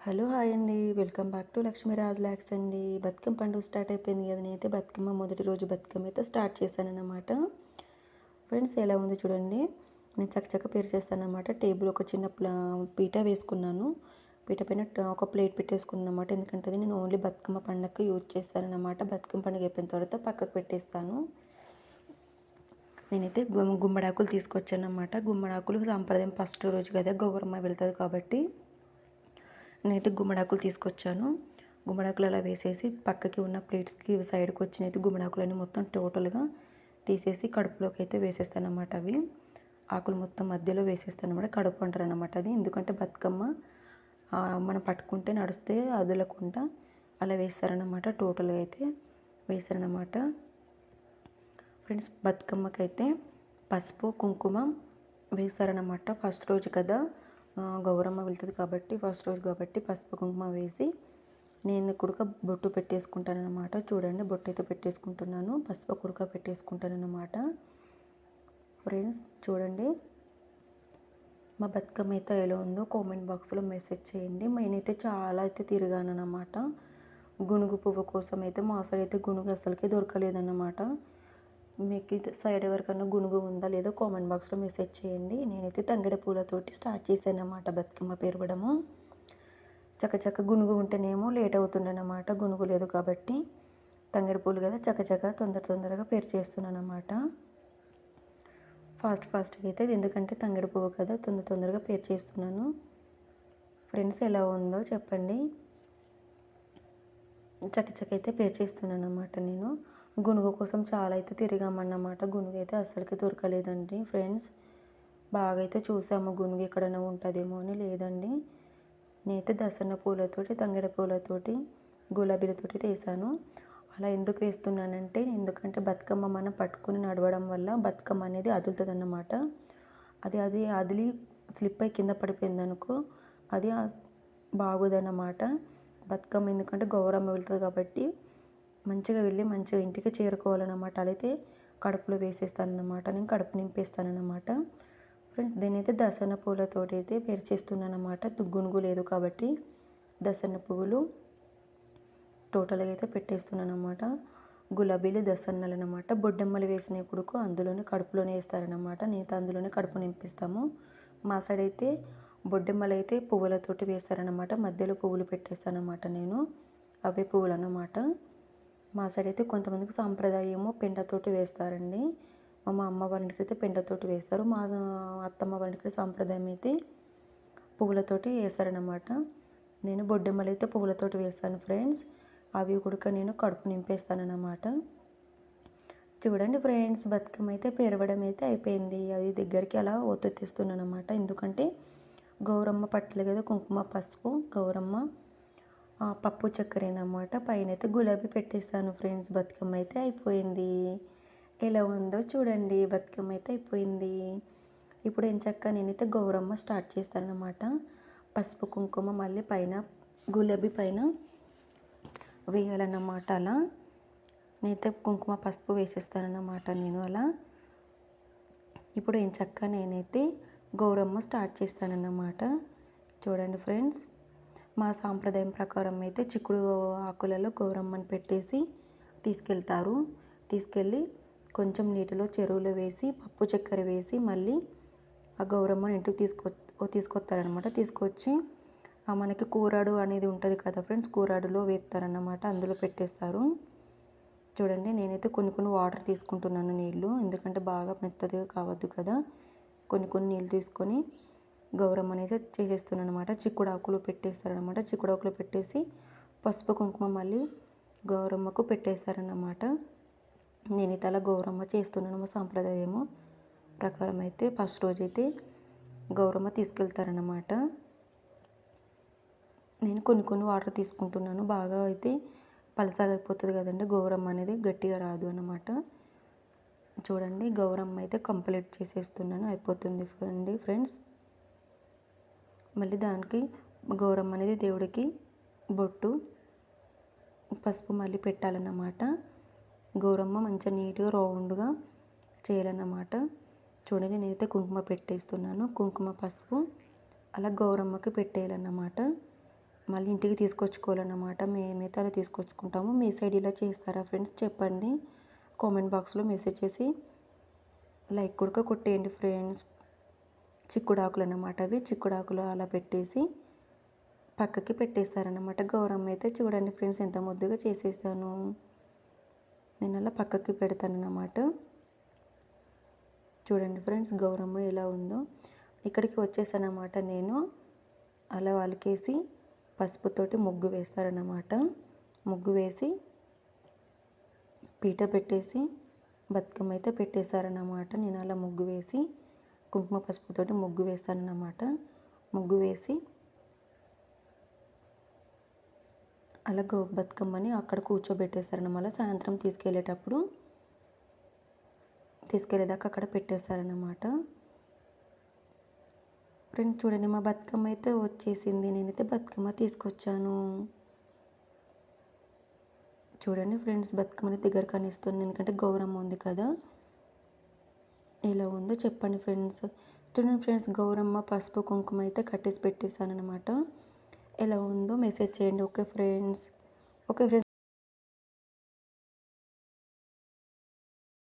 Hello hi అండి. Welcome back to Lakshmiraj ల్యాక్స్ అండి. బతుకమ్మ పండుగ స్టార్ట్ అయిపోయింది కదా నేనైతే బతుకమ్మ మొదటి రోజు బతుకమ్మ అయితే స్టార్ట్ చేశానన్నమాట. ఫ్రెండ్స్ ఎలా ఉంది చూడండి. నేను చక్కచక్క పేరు చేస్తాను టేబుల్ ఒక చిన్న పీట వేసుకున్నాను. పీట పైన ఒక ప్లేట్ పెట్టేసుకున్నాను అనమాట ఎందుకంటే అది నేను ఓన్లీ బతుకమ్మ పండుగకి యూజ్ చేస్తానన్నమాట. బతుకమ్మ పండుగ అయిపోయిన తర్వాత పక్కకు పెట్టేస్తాను. నేనైతే గుమ్మడాకులు తీసుకొచ్చాను అనమాట గుమ్మడాకులు సాంప్రదాయం ఫస్ట్ రోజు కదా గౌరమ్మ వెళ్తుంది కాబట్టి నేనైతే గుమ్మడాకులు తీసుకొచ్చాను. గుమ్మడాకులు అలా వేసేసి పక్కకి ఉన్న ప్లేట్స్కి సైడ్కి వచ్చినైతే గుమ్మడాకులన్నీ మొత్తం టోటల్గా తీసేసి కడుపులోకి అయితే వేసేస్తాను అవి. ఆకులు మొత్తం మధ్యలో వేసేస్తాను అనమాట కడుపు అంటారు అనమాట అది. ఎందుకంటే బతుకమ్మ మనం పట్టుకుంటే నడిస్తే అదలకుండా అలా వేస్తారనమాట టోటల్గా అయితే వేస్తారనమాట ఫ్రెండ్స్ బతుకమ్మకైతే పసుపు కుంకుమ వేస్తారనమాట ఫస్ట్ రోజు కదా. గౌరమ్మ వెళ్తుంది కాబట్టి ఫస్ట్ రోజు కాబట్టి పసుపు కుంకుమ వేసి నేను కుడక బొట్టు పెట్టేసుకుంటానన్నమాట. చూడండి బొట్టు అయితే పెట్టేసుకుంటున్నాను పసుపు కుడక పెట్టేసుకుంటానన్నమాట. ఫ్రెండ్స్ చూడండి. మా బతుకమ్మ అయితే ఎలా ఉందో కామెంట్ బాక్స్లో మెసేజ్ చేయండి. నేనైతే చాలా అయితే తిరిగాను అనమాట గునుగు పువ్వు కోసం అయితే మా అసలు అయితే గునుగు అసలుకే దొరకలేదన్నమాట. మీకు సైడ్ ఎవరికన్నా గునుగు ఉందా లేదో కామెంట్ బాక్స్లో మెసేజ్ చేయండి. నేనైతే తంగిడ పూలతోటి స్టార్ట్ చేశాను అన్నమాట బతుకమ్మ పెరగడము చక్కచక్క గునుగు ఉంటేనేమో లేట్ అవుతుండనమాట గునుగు లేదు కాబట్టి. తంగిడి పూలు కదా చక్కచక్క తొందర తొందరగా పేరు చేస్తున్నాను అనమాట ఫాస్ట్ ఫాస్ట్గా అయితే ఎందుకంటే తంగిడి పువ్వు కదా తొందర తొందరగా పేరు చేస్తున్నాను. ఫ్రెండ్స్ ఎలా ఉందో చెప్పండి. చక్కచక్క అయితే పేరు చేస్తున్నాను అన్నమాట నేను. గునుగు కోసం చాలా అయితే తిరిగామన్నమాట. గునుగు అయితే అస్సలకి దొరకలేదండి ఫ్రెండ్స్. బాగా అయితే చూసాము గునుగు ఎక్కడైనా ఉంటుందేమో అని లేదండి. నేనైతే దసన్న పూలతోటి తంగిడ పూలతోటి గులాబీలతోటి తీసాను. అలా ఎందుకు వేస్తున్నానంటే ఎందుకంటే బతుకమ్మ మనం పట్టుకుని నడవడం వల్ల బతుకమ్మ అనేది అదులుతుంది అన్నమాట అది అది అదిలి స్లిప్ అయి కింద పడిపోయింది అనుకో అది బాగోదన్నమాట. బతుకమ్మ ఎందుకంటే గౌరమ్మ వెళ్తుంది కాబట్టి మంచిగా వెళ్ళి మంచిగా ఇంటికి చేరుకోవాలన్నమాట. అలా అయితే కడుపులో వేసేస్తానన్నమాట. నేను కడుపు నింపేస్తానన్నమాట. ఫ్రెండ్స్ దీనైతే దసన పూలతోటి అయితే పేరు చేస్తున్నానమాట దుగ్గునుగు లేదు కాబట్టి దసన పువ్వులు టోటల్గా అయితే పెట్టేస్తున్నాను అనమాట గులాబీలు దసన్నలు అనమాట బొడ్డమ్మలు వేసినప్పుడు అందులోనే కడుపులోనే వేస్తారనమాట నేను అందులోనే కడుపు నింపిస్తాము. మా సైడ్ అయితే బొడ్డెమ్మలు అయితే పువ్వులతోటి వేస్తారనమాట మధ్యలో పువ్వులు పెట్టేస్తానమాట నేను. అవే పువ్వులు అన్నమాట. మా సైడ్ అయితే కొంతమందికి సాంప్రదాయము పెండతోటి వేస్తారండి. మా అమ్మ వాళ్ళ ఇంటికి అయితే పెండతోటి వేస్తారు. మా అత్తమ్మ వాళ్ళ ఇంటికి సాంప్రదాయం అయితే పువ్వులతోటి వేస్తారనమాట నేను బొడ్డెమ్మలు అయితే పువ్వులతోటి వేస్తాను ఫ్రెండ్స్. అవి కూడా నేను కడుపు నింపేస్తానన్నమాట. చూడండి ఫ్రెండ్స్ బతుకమ్మ అయితే పెరవడం అయితే అయిపోయింది. అది దగ్గరికి అలా ఒత్తెత్తిస్తున్నాను అనమాట ఎందుకంటే గౌరమ్మ పట్టలే కదా కుంకుమ పసుపు గౌరమ్మ. పప్పు చక్కెర అనమాట పైన అయితే గులాబీ పెట్టేస్తాను ఫ్రెండ్స్. బతుకమ్మ అయితే అయిపోయింది. ఎలా ఉందో చూడండి. బతుకమ్మ అయితే అయిపోయింది. ఇప్పుడు ఏం చక్క? నేనైతే గౌరమ్మ స్టార్ట్ చేస్తాను పసుపు కుంకుమ మళ్ళీ పైన గులాబీ పైన వేయాలన్నమాట అలా. నేనైతే కుంకుమ పసుపు వేసేస్తానన్నమాట నేను అలా. ఇప్పుడు ఏం చక్క? నేనైతే గౌరమ్మ స్టార్ట్ చేస్తానన్నమాట. చూడండి ఫ్రెండ్స్. మా సాంప్రదాయం ప్రకారం అయితే చిక్కుడు ఆకులలో గౌరమ్మని పెట్టేసి తీసుకెళ్తారు. తీసుకెళ్ళి కొంచెం నీటిలో చెరువులో వేసి పప్పు చక్కెర వేసి మళ్ళీ ఆ గౌరమ్మని ఇంటికి తీసుకొ తీసుకొస్తారనమాట తీసుకొచ్చి మనకి కూరాడు అనేది ఉంటుంది కదా ఫ్రెండ్స్ కూరాడులో వేస్తారన్నమాట. అందులో పెట్టేస్తారు. చూడండి నేనైతే కొన్ని కొన్ని వాటర్ తీసుకుంటున్నాను నీళ్ళు. ఎందుకంటే బాగా మెత్తదిగా కావద్దు కదా. కొన్ని కొన్ని నీళ్ళు తీసుకొని గౌరమ్మ అయితే చేసేస్తున్నాను అనమాట చిక్కుడాకులు పెట్టేస్తారనమాట చిక్కుడాకులు పెట్టేసి పసుపు కుంకుమ మళ్ళీ గౌరమ్మకు పెట్టేస్తారన్నమాట. నేను ఇతల గౌరమ్మ చేస్తున్నాను మా సాంప్రదాయము ప్రకారం అయితే ఫస్ట్ రోజు అయితే గౌరమ్మ తీసుకెళ్తారన్నమాట. నేను కొన్ని కొన్ని వాటర్ తీసుకుంటున్నాను. బాగా అయితే పలసగా అయిపోతుంది కదండి. గౌరమ్మ అనేది గట్టిగా రాదు అన్నమాట. చూడండి గౌరమ్మ అయితే కంప్లీట్ చేసేస్తున్నాను. అయిపోతుంది. అండి ఫ్రెండ్స్. మళ్ళీ దానికి గౌరమ్మ అనేది దేవుడికి బొట్టు పసుపు మళ్ళీ పెట్టాలన్నమాట. గౌరమ్మ మంచిగా నీట్గా రౌండ్గా చేయాలన్నమాట. చూడండి నేనైతే కుంకుమ పెట్టేస్తున్నాను. కుంకుమ పసుపు అలా గౌరమ్మకి పెట్టేయాలన్నమాట. మళ్ళీ ఇంటికి తీసుకొచ్చుకోవాలన్నమాట. మేమైతే అలా తీసుకొచ్చుకుంటాము. మీ సైడ్ ఇలా చేస్తారా ఫ్రెండ్స్? చెప్పండి. కామెంట్ బాక్స్లో మెసేజ్ చేసి లైక్ కూడా కొట్టేయండి ఫ్రెండ్స్. చిక్కుడాకులు అన్నమాట అవి. చిక్కుడాకులు అలా పెట్టేసి పక్కకి పెట్టేస్తారనమాట గౌరమ్మ అయితే చూడండి ఫ్రెండ్స్ ఎంత ముద్దుగా చేసేసాను. నేను అలా పక్కకి పెడతానన్నమాట. చూడండి ఫ్రెండ్స్ గౌరమ్మ ఎలా ఉందో. ఇక్కడికి వచ్చేసానమాట నేను. అలా వాళ్ళకేసి పసుపుతోటి ముగ్గు వేస్తారన్నమాట. ముగ్గు వేసి పీట పెట్టేసి బతుకమ్మ అయితే పెట్టేశారన్నమాట నేను అలా ముగ్గు వేసి కుంకుమ పసుపుతోటి ముగ్గు వేస్తానన్నమాట. ముగ్గు వేసి అలా గో బతుకమ్మని అక్కడ కూర్చోబెట్టేస్తారన్నమాట. సాయంత్రం తీసుకెళ్ళేటప్పుడు తీసుకెళ్ళేదాకా అక్కడ పెట్టేస్తారన్నమాట. ఫ్రెండ్స్ చూడండి మా బతుకమ్మ అయితే వచ్చేసింది. నేనైతే బతుకమ్మ తీసుకొచ్చాను. చూడండి ఫ్రెండ్స్ బతుకమ్మని దగ్గర కనిస్తుంది ఎందుకంటే గౌరమ్మ ఉంది కదా. ఎలా ఉందో చెప్పండి ఫ్రెండ్స్. చూడండి ఫ్రెండ్స్ గౌరమ్మ పసుపు కుంకుమ అయితే కట్టేసి పెట్టేశాను అనమాట ఎలా ఉందో మెసేజ్ చేయండి ఓకే ఫ్రెండ్స్? Okay friends